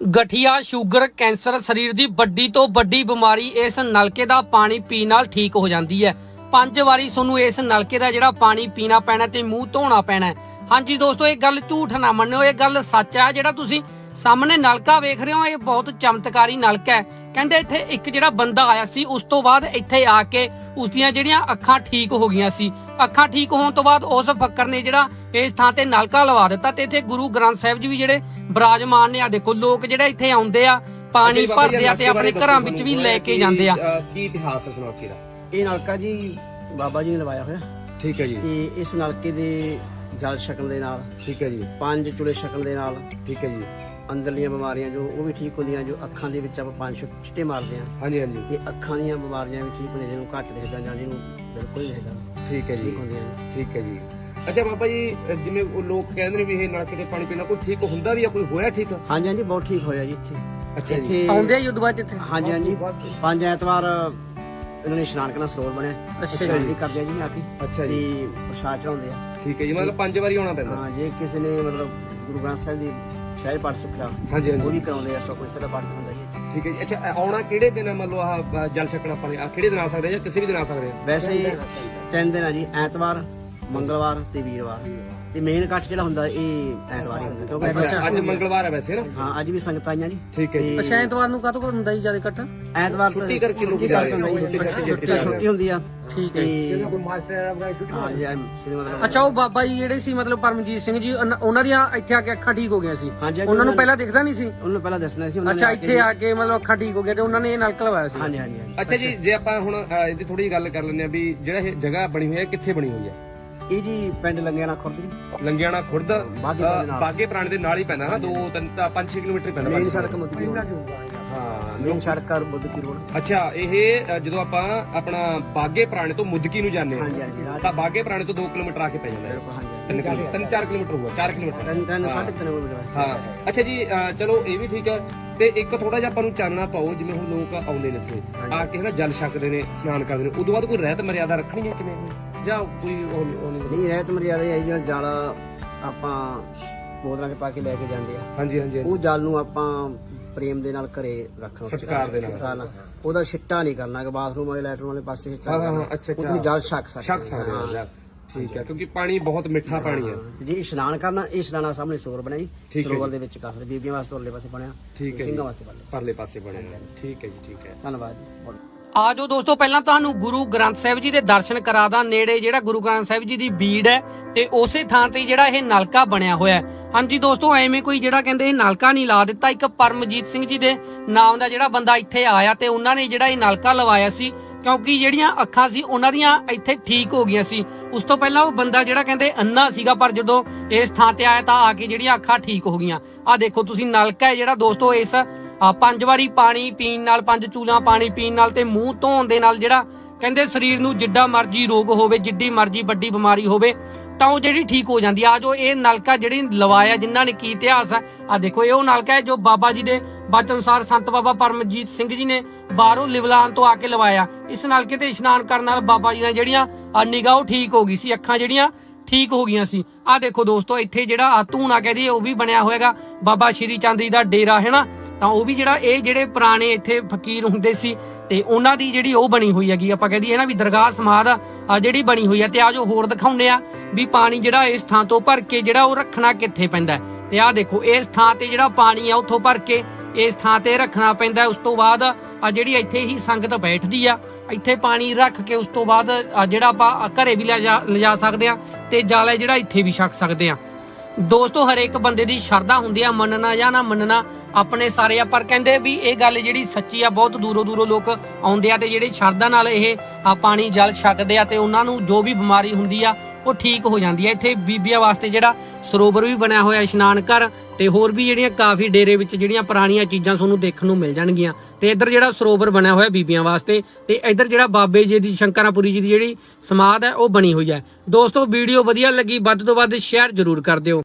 ਗਠੀਆ sugar cancer ਸਰੀਰ ਦੀ ਵੱਡੀ ਤੋਂ ਵੱਡੀ ਬਿਮਾਰੀ ਇਸ ਨਲਕੇ ਦਾ ਪਾਣੀ ਪੀਣ ਨਾਲ ਠੀਕ ਹੋ ਜਾਂਦੀ ਹੈ। ਪੰਜ ਵਾਰੀ ਤੁਹਾਨੂੰ ਇਸ ਨਲਕੇ ਦਾ ਜਿਹੜਾ ਪਾਣੀ ਪੀਣਾ ਪੈਣਾ ਤੇ ਮੂੰਹ ਧੋਣਾ ਪੈਣਾ ਹਾਂਜੀ ਦੋਸਤੋ, ਇਹ ਗੱਲ ਝੂਠ ਨਾ ਮੰਨਿਓ, ਇਹ ਗੱਲ ਸੱਚ ਹੈ। ਜਿਹੜਾ ਤੁਸੀਂ ਸਾਹਮਣੇ ਨਲਕਾ ਵੇਖ ਰਹੇ ਹੋ ਇਹ ਬਹੁਤ ਚਮਤਕਾਰੀ ਨਲਕਾ ਹੈ। ਕਹਿੰਦੇ ਇੱਥੇ ਇੱਕ ਜਿਹੜਾ ਬੰਦਾ ਆਇਆ ਸੀ ਉਸ ਤੋਂ ਬਾਅਦ ਇੱਥੇ ਆ ਕੇ ਉਸ ਦੀਆਂ ਜਿਹੜੀਆਂ ਅੱਖਾਂ ਠੀਕ ਹੋ ਗਈਆਂ ਸੀ। ਅੱਖਾਂ ਠੀਕ ਹੋਣ ਤੋਂ ਬਾਅਦ ਉਸ ਫੱਕਰ ਨੇ ਜਿਹੜਾ ਇਸ ਥਾਂ ਤੇ ਨਲਕਾ ਲਵਾ ਦਿੱਤਾ ਤੇ ਇੱਥੇ ਗੁਰੂ ਗ੍ਰੰਥ ਸਾਹਿਬ ਜੀ ਵੀ ਜਿਹੜੇ ਬਿਰਾਜਮਾਨ ਨੇ ਆ ਦੇਖੋ ਲੋਕ ਜਿਹੜੇ ਇੱਥੇ ਆਉਂਦੇ ਆ ਪਾਣੀ ਭਰਦੇ ਆ ਤੇ ਆਪਣੇ ਘਰਾਂ ਵਿੱਚ ਵੀ ਲੈ ਕੇ ਜਾਂਦੇ ਆ। ਕੀ ਇਤਿਹਾਸ ਹੈ ਇਸ ਨਲਕੇ ਦਾ? ਇਹ ਨਲਕਾ ਜੀ ਬਾਬਾ ਜੀ ਨੇ ਲਵਾਇਆ ਹੋਇਆ। ਠੀਕ ਹੈ ਜੀ। ਤੇ ਇਸ ਨਲਕੇ ਦੇ ਜਲ ਛਕਣ ਦੇ ਨਾਲ। ਠੀਕ ਹੈ ਜੀ। ਪੰਜ ਚੁਲੇ ਛਕਣ ਦੇ ਨਾਲ। ਠੀਕ ਹੈ ਜੀ। ਅੰਦਰਲੀਆਂ ਬਿਮਾਰੀਆਂ ਜੋ ਉਹ ਵੀ ਠੀਕ ਹੁੰਦੀਆਂ ਜੋ ਅੱਖਾਂ ਦੇ ਵਿੱਚ ਆਪਾਂ ਪੰਜ ਛਿ- ਛਿੱਟੇ ਮਾਰਦੇ ਆ ਹਾਂਜੀ ਹਾਂਜੀ। ਤੇ ਅੱਖਾਂ ਦੀਆਂ ਬਿਮਾਰੀਆਂ ਵੀ ਠੀਕ ਹੁੰਦੀਆਂ ਜਿਹਨੂੰ ਘੱਟ ਦਿਖਦਾ ਜਾਂ ਜਿਹਨੂੰ ਬਿਲਕੁਲ ਨਹੀਂ ਦਿਖਦਾ। ਠੀਕ ਹੈ ਜੀ। ਠੀਕ ਹੁੰਦੀਆਂ ਨੇ। ਠੀਕ ਹੈ ਜੀ। ਅੱਛਾ ਬਾਬਾ ਜੀ ਅ, ਜਿਵੇਂ ਉਹ ਲੋਕ ਕਹਿੰਦੇ ਨੇ ਵੀ ਇਹ ਨਲਕੇ ਤੇ ਪਾਣੀ ਪੀਣਾ ਕੋਈ ਠੀਕ ਹੁੰਦਾ ਵੀ ਆ ਕੋਈ ਹੋਇਆ ਠੀਕ? ਹਾਂਜੀ ਹਾਂਜੀ ਬਹੁਤ ਠੀਕ ਹੋਇਆ ਜੀ ਇੱਥੇ। ਅੱਛਾ ਜੀ। ਆਉਂਦੇ ਆ ਯੁੱਧ ਬਾਅਦ ਇੱਥੇ? ਹਾਂਜੀ ਹਾਂਜੀ। ਪੰਜ ਐਤਵਾਰ ਇਹਨਾਂ ਨੇ ਇਸ਼ਨਾਨ ਕਰਨਾ ਸਰੋਵਰ ਬਣਿਆ। ਅੱਛਾ ਜੀ। ਵੀ ਕਰਦੇ ਆ ਜੀ ਆ ਕੇ। ਅੱਛਾ ਤੇ ਜੀ ਪ੍ਰਸ਼ਾਦ ਚੜਾਉਂਦੇ ਆ। ਠੀਕ ਹੈ ਜੀ ਮਤਲਬ ਪੰਜ ਵਾਰੀ ਆਉਣਾ ਪੈਂਦਾ। ਹਾਂ ਜੇ ਕਿਸੇ ਨੇ ਮਤਲਬ ਗੁਰੂ ਗ੍ਰੰਥ ਸਾਹਿਬ ਦੀ ਸ਼ਾਹੀ ਪਾਠ ਸਿੱਖਿਆ ਹਾਂਜੀ ਉਹ ਹਾਂਜੀ ਵੀ ਕਰਾਉਂਦੇ ਆ ਸੋ ਕੋਈ ਸਦਾ ਪਾਠ ਹੁੰਦਾ ਜੀ। ਇੱਥੇ। ਠੀਕ ਹੈ ਜੀ। ਅੱਛਾ ਆਉਣਾ ਕਿਹੜੇ ਦਿਨ ਹੈ ਮੰਨ ਲਓ ਆਹ ਅ, ਜਲ ਛਕਣਾ ਆਪਾਂ ਨੇ। ਆਹ ਕਿਹੜੇ ਦਿਨ ਆ ਸਕਦੇ ਆ ਜਾਂ ਕਿਸੇ ਵੀ ਦਿਨ ਆ ਸਕਦੇ ਆ? ਵੈਸੇ ਤਿੰਨ ਦਿਨ ਆ ਜੀ ਐਤਵਾਰ ਮੰਗਲਵਾਰ ਤੇ ਵੀਰਵਾਰ। ਤੇ ਮੇਨ ਕੱਟ ਜਿਹੜਾ ਹੁੰਦਾ ਇਹ ਐਤਵਾਰ ਹੀ ਹੁੰਦਾ। ਕਿਉਂਕਿ ਅੱਜ ਮੰਗਲਵਾਰ ਹੈ ਵੈਸੇ ਨਾ? ਹਾਂ ਅੱਜ ਵੀ ਸੰਗਤਾਂ ਆਈਆਂ ਜੀ। ਠੀਕ ਹੈ ਜੀ। ਅੱਛਾ ਐਤਵਾਰ ਨੂੰ ਕਾਹਤੋਂ ਹੁੰਦਾ ਜੀ ਜ਼ਿਆਦਾ ਇਕੱਠ? ਐਤਵਾਰ ਛੁੱਟੀ ਕਰਕੇ ਲੋਕ ਜਾ ਰਹੇ। ਛੁੱਟੀ ਹੁੰਦੀ ਆ। ਠੀਕ ਹੈ ਤੇ ਹਾਂ ਜੀ ਐਮ ਸ਼੍ਰੀ ਮਤਲਬ ਅੱਛਾ ਉਹ ਬਾਬਾ ਜੀ ਜਿਹੜੇ ਸੀ ਮਤਲਬ ਪਰਮਜੀਤ ਸਿੰਘ ਜੀ ਉਹਨਾਂ- ਦੀਆਂ ਇੱਥੇ ਆ ਕੇ ਅੱਖਾਂ ਠੀਕ ਹੋ ਗਈਆਂ ਸੀ? ਉਹਨਾਂ ਨੂੰ ਪਹਿਲਾਂ ਦਿਖਦਾ ਨਹੀਂ ਸੀ? ਉਹਨੂੰ ਪਹਿਲਾਂ ਦੱਸਣਾ ਸੀ ਉਹਨਾਂ ਨੇ ਅੱਛਾ ਇੱਥੇ ਆ ਕੇ ਮਤਲਬ ਅੱਖਾਂ ਠੀਕ ਹੋ ਗਈਆਂ ਤੇ ਉਹਨਾਂ ਨੇ ਇਹ ਨਲਕ ਲਵਾਇਆ ਸੀ? ਹਾਂਜੀ ਹਾਂਜੀ ਅੱਛਾ ਜੀ ਜੇ ਆਪਾਂ ਹੁਣ ਇਹਦੀ ਥੋੜੀ ਜਿਹੀ ਗੱਲ ਕਰ ਲੈਂਦੇ ਆ ਵੀ ਜਿਹੜਾ ਇਹ ਜਗ੍ਹਾ ਬਣੀ ਹੋਈ ਹੈ ਕਿੱਥੇ ਬਣੀ ਹੋਈ ਹੈ? ਇਹ ਜੀ ਪਿੰਡ ਲੰਗਿਆਣਾ ਖੁਰਦ ਜੀ ਲੰਗਿਆਣਾ ਖੁਰਦ ਬਾਗੇ ਪੁਰਾਣੇ ਨਾਲ। ਬਾਗੇ ਪੁਰਾਣੇ ਦੇ ਨਾਲ ਹੀ ਪੈਂਦਾ ਨਾ 2 3 5 6 ਕਿਲੋਮੀਟਰ ਹੀ ਪੈਂਦਾ ਮੇਨ ਪੰਜ- ਸੜਕ ਮੁੱਦੀ ਹਾਂ। ਮੇਨ ਸੜਕ ਆ ਮੁੱਦੀ ਰੋਡ। ਅੱਛਾ ਇਹ ਅ, ਜਦੋਂ ਆਪਾਂ ਆਪਣਾ ਬਾਗੇ ਪੁਰਾਣੇ ਤੋਂ ਮੁੱਦਕੀ ਨੂੰ ਜਾਂਦੇ ਹਾਂਜੀ ਹਾਂ ਹਾਂਜੀ ਰਾਜ ਤਾਂ ਬਾਗੇ ਪੁਰਾਣੇ ਤੋਂ 2 ਕਿਲੋਮੀਟਰ ਆ ਕੇ ਪੈ ਜਾਂਦਾ ਹੈ। ਹਾਂਜੀ ਤਿੰਨ ਕਿਲੋਮੀਟਰ ਤਿੰਨ 4 ਕਿਲੋਮੀਟਰ ਹੋਊਗਾ 4 ਕਿਲੋਮੀਟਰ। ਤਿੰਨ ਤਿੰਨ ਹਾਂ। ਸਾਢੇ ਤਿੰਨ ਵਜੇ ਹਾਂ। ਅੱਛਾ ਜੀ ਅ, ਚਲੋ ਇਹ ਵੀ ਠੀਕ ਹੈ। ਤੇ ਇੱਕ ਥੋੜਾ ਜਿਹਾ ਆਪਾਂ ਨੂੰ ਚਾਨਣਾ ਪਾਓ ਜਿਵੇਂ ਹੁਣ ਲੋਕ ਆਉਂਦੇ ਨੇ ਇੱਥੇ। ਆ ਕੇ ਨਾ ਜਲ ਛਕਦੇ ਨੇ ਇਸ਼ਨਾਨ ਕਰਦੇ ਨੇ। ਉਦੋਂ ਬਾਅਦ ਕੋਈ ਰਹਿਤ ਮਰਿਆਦਾ ਰੱਖਣੀ ਹੈ ਕਿਵੇਂ? ਜਾਂ ਕੋਈ ਉਹ ਉਹ ਨਹੀਂ ਨਹੀਂ ਰਹਿਤ ਮਰਿਆਦਾ ਇਹ ਜਿਹੜਾ ਜਲ ਆਪਾਂ ਬੋਤਲਾਂ 'ਚ ਪਾ ਕੇ ਲੈ ਕੇ ਜਾਂਦੇ ਆ ਹਾਂਜੀ ਹਾਂਜੀ ਹਾਂਜੀ। ਉਹ ਜਲ ਨੂੰ ਆਪਾਂ ਪ੍ਰੇਮ ਦੇ ਨਾਲ ਘਰੇ ਰੱਖਣਾ ਸਤਿਕਾਰ ਦੇ ਨਾਲ। ਸਤਿਕਾਰ ਉਹਦਾ ਛਿੱਟਾ ਨਹੀਂ ਕਰਨਾ ਕਿ ਬਾਥਰੂਮ ਵਾਲੇ ਲੈਟਰ ਵਾਲੇ ਪਾਸੇ ਛਿੱਟਾ ਹਾਂ, ਹਾਂ। ਅੱਛਾ, ਅੱਛਾ। ਤੁਸੀਂ ਜਲ ਛਕ ਸਕਦੇ ਛਕ ਸਕਦੇ ਹਾਂ। ਹੋ ਯਾਰ ਠੀਕ ਹੈ ਕਿਉਂਕਿ ਪਾਣੀ ਬਹੁਤ ਮਿੱਠਾ ਪਾਣੀ ਹੈ ਜੇ ਇਸ਼ਨਾਨ ਕਰਨਾ ਇਹ ਇਸ਼ਨਾਨਾ ਸਾਹਮਣੇ ਸਰੋਵਰ ਬਣਿਆ ਜੀ ਠੀਕ ਹੈ ਸਰੋਵਰ ਦੇ ਵਿੱਚ ਕਾਫੀ ਬੀਬੀਆਂ ਵਾਸਤੇ ਉਰਲੇ ਪਾਸੇ ਬਣਿਆ ਠੀਕ ਹੈ ਜੀ। ਸਿੰਘਾਂ ਵਾਸਤੇ ਬਣਿਆ ਪਰਲੇ ਪਾਸੇ ਬਣਿਆ। ਠੀਕ ਹੈ ਜੀ ਠੀਕ ਹੈ ਧੰਨਵਾਦ ਜੀ ਬਹੁਤ ਆ ਜਾਓ ਦੋਸਤੋ, ਪਹਿਲਾਂ ਤੁਹਾਨੂੰ ਗੁਰੂ ਗ੍ਰੰਥ ਸਾਹਿਬ ਜੀ ਦੇ ਦਰਸ਼ਨ ਕਰਾਦਾ ਨੇੜੇ ਜਿਹੜਾ ਗੁਰੂ ਗ੍ਰੰਥ ਸਾਹਿਬ ਜੀ ਦੀ ਬੀੜ ਹੈ ਤੇ ਉਸੇ ਥਾਂ ਤੇ ਜਿਹੜਾ ਇਹ ਨਲਕਾ ਬਣਿਆ ਹੋਇਆ ਹੈ। ਹਾਂਜੀ ਦੋਸਤੋ, ਐਵੇਂ ਕੋਈ ਜਿਹੜਾ ਕਹਿੰਦੇ ਇਹ ਨਲਕਾ ਨਹੀਂ ਲਾ ਦਿੱਤਾ, ਇੱਕ ਪਰਮਜੀਤ ਸਿੰਘ ਜੀ ਦੇ ਨਾਮ ਦਾ ਜਿਹੜਾ ਬੰਦਾ ਇੱਥੇ ਆਇਆ ਤੇ ਉਹਨਾਂ ਨੇ ਜਿਹੜਾ ਇਹ ਨਲਕਾ ਲਵਾਇਆ ਸੀ, ਕਿਉਂਕਿ ਜਿਹੜੀਆਂ ਅੱਖਾਂ ਸੀ, ਉਹਨਾਂ ਦੀਆਂ ਇੱਥੇ ਠੀਕ ਹੋ ਗਈਆਂ ਸੀ। ਉਸ ਤੋਂ ਪਹਿਲਾਂ ਉਹ ਬੰਦਾ ਜਿਹੜਾ ਕਹਿੰਦੇ ਅੰਨਾ ਸੀਗਾ, ਪਰ ਜਦੋਂ ਇਸ ਥਾਂ ਤੇ ਆਇਆ ਤਾਂ ਆ ਕੇ ਜਿਹੜੀਆਂ ਅੱਖਾਂ ਠੀਕ ਹੋ ਗਈਆਂ। ਆ ਦੇਖੋ, ਤੁਸੀਂ ਨਲਕਾ ਹੈ ਜਿਹੜਾ ਦੋਸਤੋ, ਇਸ ਪੰਜ ਵਾਰੀ ਪਾਣੀ ਪੀਣ ਨਾਲ, ਪੰਜ ਚੂਲਾਂ ਪਾਣੀ ਪੀਣ ਨਾਲ ਤੇ ਮੂੰਹ ਧੋਣ ਦੇ ਨਾਲ ਜਿਹੜਾ ਕਹਿੰਦੇ ਸਰੀਰ ਨੂੰ ਜਿੱਡਾ ਮਰਜ਼ੀ ਰੋਗ ਹੋਵੇ, ਜਿੱਡੀ ਮਰਜ਼ੀ ਵੱਡੀ ਬਿਮਾਰੀ ਹੋਵੇ ਤਾਂ ਉਹ ਜਿਹੜੀ ਠੀਕ ਹੋ ਜਾਂਦੀ ਆ। ਜੋ ਇਹ ਨਲਕਾ ਜਿਹੜੀ ਲਵਾਇਆ, ਜਿਨ੍ਹਾਂ ਨੇ ਕੀ ਇਤਿਹਾਸ ਹੈ ਆ ਦੇਖੋ, ਇਹ ਉਹ ਨਲਕਾ ਹੈ ਜੋ ਬਾਬਾ ਜੀ ਦੇ ਬਚਨ ਅਨੁਸਾਰ ਸੰਤ ਬਾਬਾ ਪਰਮਜੀਤ ਸਿੰਘ ਜੀ ਨੇ ਬਾਹਰੋਂ ਲਿਵਲਾਨ ਤੋਂ ਆ ਕੇ ਲਵਾਇਆ। ਇਸ ਨਲਕੇ ਤੇ ਇਸ਼ਨਾਨ ਕਰਨ ਨਾਲ ਬਾਬਾ ਜੀ ਦੀਆਂ ਜਿਹੜੀਆਂ ਨਿਗਾਹ ਉਹ ਠੀਕ ਹੋ ਗਈ ਸੀ, ਅੱਖਾਂ ਜਿਹੜੀਆਂ ਠੀਕ ਹੋ ਗਈਆਂ ਸੀ। ਆ ਦੇਖੋ ਦੋਸਤੋ, ਇੱਥੇ ਜਿਹੜਾ ਆ ਧੂਣਾ ਕਹਦੀ ਉਹ ਵੀ ਬਣਿਆ ਹੋਏਗਾ ਬਾਬਾ ਸ਼੍ਰੀ ਚੰਦ ਜੀ ਦਾ ਡੇਰਾ, ਹੈ ਨਾ? ਤਾਂ ਉਹ ਵੀ ਜਿਹੜਾ ਇਹ ਜਿਹੜੇ ਪੁਰਾਣੇ ਇੱਥੇ ਫਕੀਰ ਹੁੰਦੇ ਸੀ ਤੇ ਉਹਨਾਂ ਦੀ ਜਿਹੜੀ ਉਹ ਬਣੀ ਹੋਈ ਹੈਗੀ, ਆਪਾਂ ਕਹਦੀ ਹੈ ਨਾ ਵੀ ਦਰਗਾਹ ਸਮਾਦ ਆ ਜਿਹੜੀ ਬਣੀ ਹੋਈ ਹੈ ਤੇ ਆ ਜੋ ਹੋਰ ਦਿਖਾਉਂਦੇ ਆ ਵੀ ਪਾਣੀ ਜਿਹੜਾ ਇਸ ਥਾਂ ਤੋਂ ਭਰ ਕੇ ਜਿਹੜਾ ਉਹ ਰੱਖਣਾ ਕਿੱਥੇ ਪੈਂਦਾ ਹੈ। ਤੇ ਆ ਦੇਖੋ, ਇਸ ਥਾਂ ਤੇ ਜਿਹੜਾ ਪਾਣੀ ਆ ਉੱਥੋਂ ਭਰ ਕੇ ਇਸ ਥਾਂ ਤੇ ਰੱਖਣਾ ਪੈਂਦਾ ਉਸ ਤੋਂ ਬਾਅਦ ਆ ਜਿਹੜੀ ਇੱਥੇ ਹੀ ਸੰਗਤ ਬੈਠਦੀ ਆ, ਇੱਥੇ ਪਾਣੀ ਰੱਖ ਕੇ ਉਸ ਤੋਂ ਬਾਅਦ ਜਿਹੜਾ ਆਪਾਂ ਘਰੇ ਵੀ ਲਿਜਾ ਲਿਜਾ ਸਕਦੇ ਆ ਤੇ ਜਲ ਜਿਹੜਾ ਇੱਥੇ ਵੀ ਛਕ ਸਕਦੇ ਆ ਦੋਸਤੋ, ਹਰੇਕ ਬੰਦੇ ਦੀ ਸ਼ਰਧਾ ਹੁੰਦੀ ਆ, ਮੰਨਣਾ ਜਾਂ ਨਾ ਮੰਨਣਾ, ਆਪਣੇ ਸਾਰੇ ਆ, ਪਰ ਕਹਿੰਦੇ ਵੀ ਇਹ ਗੱਲ ਜਿਹੜੀ ਸੱਚੀ ਆ, ਬਹੁਤ ਦੂਰੋਂ ਦੂਰੋਂ ਲੋਕ ਆਉਂਦੇ ਆ ਤੇ ਜਿਹੜੇ ਸ਼ਰਧਾ ਨਾਲ ਇਹ, ਆ, ਪਾਣੀ ਜਲ ਛਕਦੇ ਆ ਤੇ ਉਹਨਾਂ ਨੂੰ ਜੋ ਵੀ ਬਿਮਾਰੀ ਹੁੰਦੀ ਆ, ਉਹ ਠੀਕ ਹੋ ਜਾਂਦੀ ਆ। ਇੱਥੇ ਬੀਬੀਆਂ ਵਾਸਤੇ ਜਿਹੜਾ ਸਰੋਵਰ ਵੀ ਬਣਿਆ ਹੋਇਆ, ਇਸ਼ਨਾਨ ਘਰ ਤੇ ਹੋਰ ਵੀ ਜਿਹੜੀਆਂ ਕਾਫੀ ਡੇਰੇ ਵਿੱਚ ਜਿਹੜੀਆਂ ਪੁਰਾਣੀਆਂ ਚੀਜ਼ਾਂ ਤੁਹਾਨੂੰ ਦੇਖਣ ਨੂੰ ਮਿਲ ਜਾਣਗੀਆਂ। ਤੇ ਇੱਧਰ ਜਿਹੜਾ ਸਰੋਵਰ ਬਣਿਆ ਹੋਇਆ ਬੀਬੀਆਂ ਵਾਸਤੇ ਤੇ ਇੱਧਰ ਜਿਹੜਾ ਬਾਬੇ ਜੀ ਦੀ, ਸ਼ੰਕਰਾਪੁਰੀ ਜੀ ਦੀ ਜਿਹੜੀ ਸਮਾਧ ਹੈ, ਉਹ ਬਣੀ ਹੋਈ ਹੈ। ਦੋਸਤੋ, ਵੀਡੀਓ ਵਧੀਆ ਲੱਗੀ, ਵੱਧ ਤੋਂ ਵੱਧ ਸ਼ੇਅਰ ਜ਼ਰੂਰ ਕਰ ਦਿਓ।